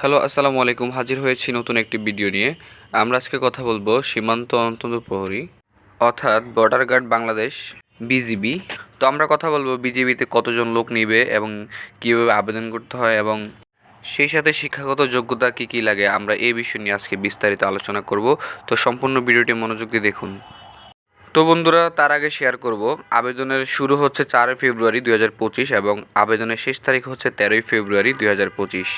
Hello, আসসালামু আলাইকুম। হাজির হয়েছি নতুন একটি ভিডিও নিয়ে। আমরা আজকে কথা বলব সীমান্ত অন্তত প্রহরী, অর্থাৎ বর্ডার গার্ড বাংলাদেশ বিজিবি তো আমরা কথা বলব বিজিবিতে কতজন লোক নিবে এবং কীভাবে আবেদন করতে হয় এবং সেই সাথে শিক্ষাগত যোগ্যতা কী কী লাগে আমরা এই বিষয় নিয়ে আজকে বিস্তারিত আলোচনা করব। তো সম্পূর্ণ ভিডিওটি মনোযোগ দিয়ে দেখুন। তো বন্ধুরা, তার আগে শেয়ার করব। আবেদনের শুরু হচ্ছে চারই ফেব্রুয়ারি দুই হাজার পঁচিশ এবং আবেদনের শেষ তারিখ হচ্ছে তেরোই ফেব্রুয়ারি দুই হাজার পঁচিশ।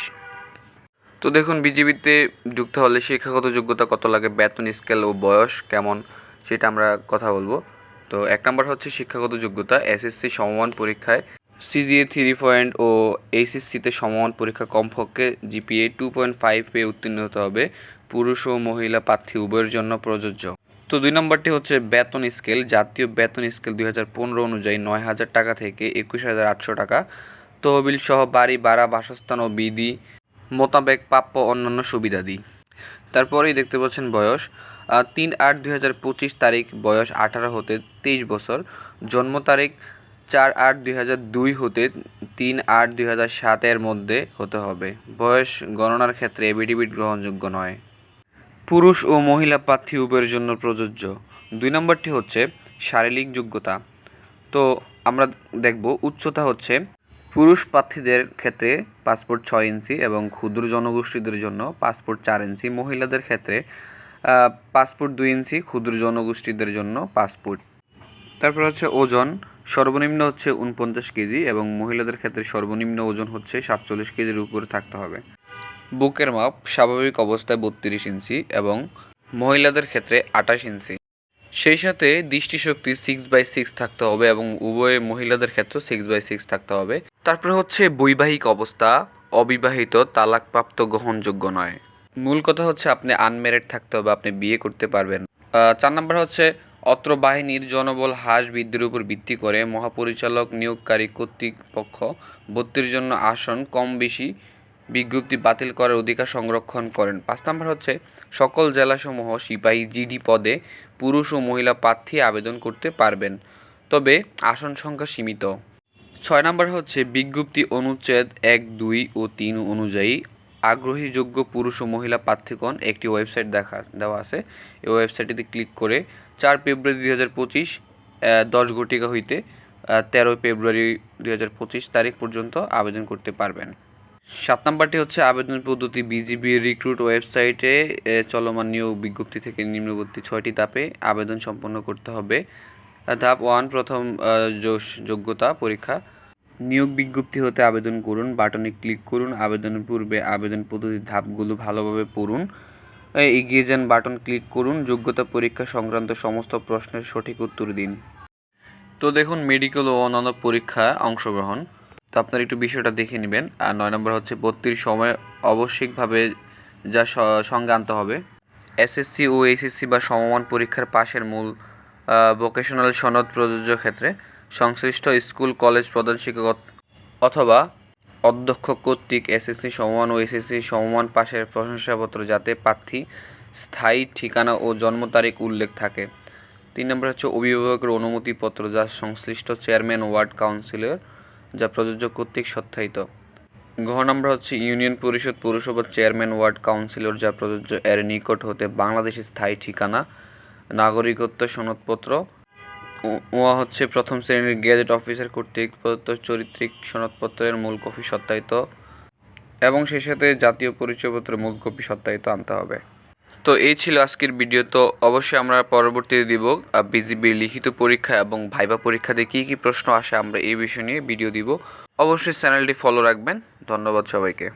তো দেখুন, বিজিবিতে যুক্ত হলে শিক্ষাগত যোগ্যতা কত লাগে, বেতন, স্কেল ও বয়স কেমন, সেটা আমরা কথা বলব। তো এক নম্বর হচ্ছে শিক্ষাগত যোগ্যতা এসএসসি সমমান পরীক্ষায় সিজিএ থ্রি পয়েন্ট ও এইচএসসিতে সমমান পরীক্ষা কমপক্ষে জিপিএ টু পয়েন্ট ফাইভ পেয়ে উত্তীর্ণ হতে হবে, পুরুষ ও মহিলা প্রার্থী উভয়ের জন্য প্রযোজ্য। তো দুই নম্বরটি হচ্ছে বেতন স্কেল, জাতীয় বেতন স্কেল দুই হাজার পনেরো অনুযায়ী নয় হাজার টাকা থেকে একুশ হাজার আটশো টাকা তহবিল সহ বাড়ি, ভাড়া, বাসস্থান ও বিধি মোতাবেক প্রাপ্য অন্যান্য সুবিধাদি তারপরেই দেখতে পাচ্ছেন বয়স। তিন আট দুই হাজার পঁচিশ তারিখ বয়স আঠারো হতে তেইশ বছর। জন্ম তারিখ চার আট দুই হাজার দুই হতে তিন আট দুই হাজার সাতের মধ্যে হতে হবে। বয়স গণনার ক্ষেত্রে এবিডিবিট গ্রহণযোগ্য নয়। পুরুষ ও মহিলা প্রার্থী উভয়ের জন্য প্রযোজ্য। দুই নম্বরটি হচ্ছে শারীরিক যোগ্যতা। তো আমরা দেখব, উচ্চতা হচ্ছে পুরুষ প্রার্থীদের ক্ষেত্রে পাসপোর্ট ছয় ইঞ্চি এবং ক্ষুদ্র জনগোষ্ঠীদের জন্য পাসপোর্ট চার ইঞ্চি। মহিলাদের ক্ষেত্রে পাসপোর্ট দুই ইঞ্চি, ক্ষুদ্র জনগোষ্ঠীদের জন্য পাসপোর্ট। তারপর হচ্ছে ওজন, সর্বনিম্ন হচ্ছে উনপঞ্চাশ কেজি এবং মহিলাদের ক্ষেত্রে সর্বনিম্ন ওজন হচ্ছে সাতচল্লিশ কেজির উপরে থাকতে হবে। বুকের মাপ, স্বাভাবিক অবস্থায় বত্রিশ ইঞ্চি এবং মহিলাদের ক্ষেত্রে আঠাশ ইঞ্চি। সেই সাথে দৃষ্টিশক্তি সিক্স বাই সিক্স থাকতে হবে এবং উভয় মহিলাদের ক্ষেত্রে সিক্স বাই সিক্স থাকতে হবে। তারপরে হচ্ছে বৈবাহিক অবস্থা, অবিবাহিত, তালাকপ্রাপ্ত, গ্রহণযোগ্য নয়। মূল কথা হচ্ছে আপনি আনমেরিড থাকতে হবে, আপনি বিয়ে করতে পারবেন চার নম্বর হচ্ছে অত্র বাহিনীর জনবল হ্রাস বৃদ্ধির উপর ভিত্তি করে মহাপরিচালক নিয়োগকারী কর্তৃপক্ষ ভর্তির জন্য আসন কম বেশি বিজ্ঞপ্তি বাতিল করার অধিকার সংরক্ষণ করেন। পাঁচ নম্বর হচ্ছে, সকল জেলাসমূহ সিপাহী জিডি পদে পুরুষ ও মহিলা প্রার্থী আবেদন করতে পারবেন। তবে আসন সংখ্যা সীমিত। ছয় নম্বর হচ্ছে, বিজ্ঞপ্তি অনুচ্ছেদ এক, দুই ও তিন অনুযায়ী আগ্রহী যোগ্য পুরুষ ও মহিলা প্রার্থীগণ একটি ওয়েবসাইট দেখা, দেওয়া আছে। এই ওয়েবসাইটটিতে ক্লিক করে চার ফেব্রুয়ারি দুই হাজার পঁচিশ দশ ঘটিকা হইতে তেরোই ফেব্রুয়ারি দুই হাজার পঁচিশ তারিখ পর্যন্ত আবেদন করতে পারবেন। সাত নাম্বারটি হচ্ছে আবেদন পদ্ধতি বিজিবি রিক্রুট ওয়েবসাইটে চলমান নিয়োগ বিজ্ঞপ্তি থেকে নিম্নবর্তী ছয়টি ধাপে আবেদন সম্পন্ন করতে হবে। ধাপ ওয়ান, প্রথম যোগ্যতা পরীক্ষা। নিয়োগ বিজ্ঞপ্তি হতে আবেদন করুন, বাটনে ক্লিক করুন আবেদনের পূর্বে আবেদন পদ্ধতির ধাপগুলো ভালোভাবে পড়ুন। এগিয়ে যান, বাটন ক্লিক করুন, যোগ্যতা পরীক্ষা সংক্রান্ত সমস্ত প্রশ্নের সঠিক উত্তর দিন। তো দেখুন, মেডিকেল ও অন্যান্য পরীক্ষা অংশগ্রহণ। তো আপনারা একটু বিষয়টা দেখে নেবেন। আর নয় নম্বর হচ্ছে ভর্তির সময় আবশ্যিকভাবে যা স- সঙ্গে আনতে হবে। এসএসসি ও এইচএসসি বা সমমান পরীক্ষার পাশের মূল ভোকেশনাল সনদ প্রযোজ্য ক্ষেত্রে সংশ্লিষ্ট স্কুল, কলেজ প্রধান শিক্ষক অথবা অধ্যক্ষ কর্তৃক এসএসসি সমমান ও এসএসসি সমমান পাশের প্রশংসাপত্র যাতে প্রার্থী স্থায়ী ঠিকানা ও জন্ম তারিখ উল্লেখ থাকে। তিন নম্বর হচ্ছে অভিভাবকের অনুমতিপত্র যা সংশ্লিষ্ট চেয়ারম্যান, ওয়ার্ড কাউন্সিলর যা প্রযোজ্য কর্তৃক সত্যায়িত। ঘ নম্বর হচ্ছে ইউনিয়ন পরিষদ পৌরসভার চেয়ারম্যান ওয়ার্ড কাউন্সিলর, যা প্রযোজ্য এর নিকট হতে বাংলাদেশের স্থায়ী ঠিকানা, নাগরিকত্ব সনদপত্র, ও- হচ্ছে প্রথম শ্রেণির গেজেট অফিসার কর্তৃক প্রদত্ত চরিত্রিক সনদপত্রের মূল কপি সত্যায়িত এবং সেই সাথে জাতীয় পরিচয়পত্রের মূল কপি সত্যায়িত আনতে হবে। তো এই ছিল আজকের ভিডিও তো অবশ্যই আমরা পরবর্তীতে দিব বিজিবির লিখিত পরীক্ষা এবং ভাইবা পরীক্ষাতে কী কী প্রশ্ন আসে আমরা এই বিষয় নিয়ে ভিডিও দিব। অবশ্যই চ্যানেলটি ফলো রাখবেন। ধন্যবাদ সবাইকে।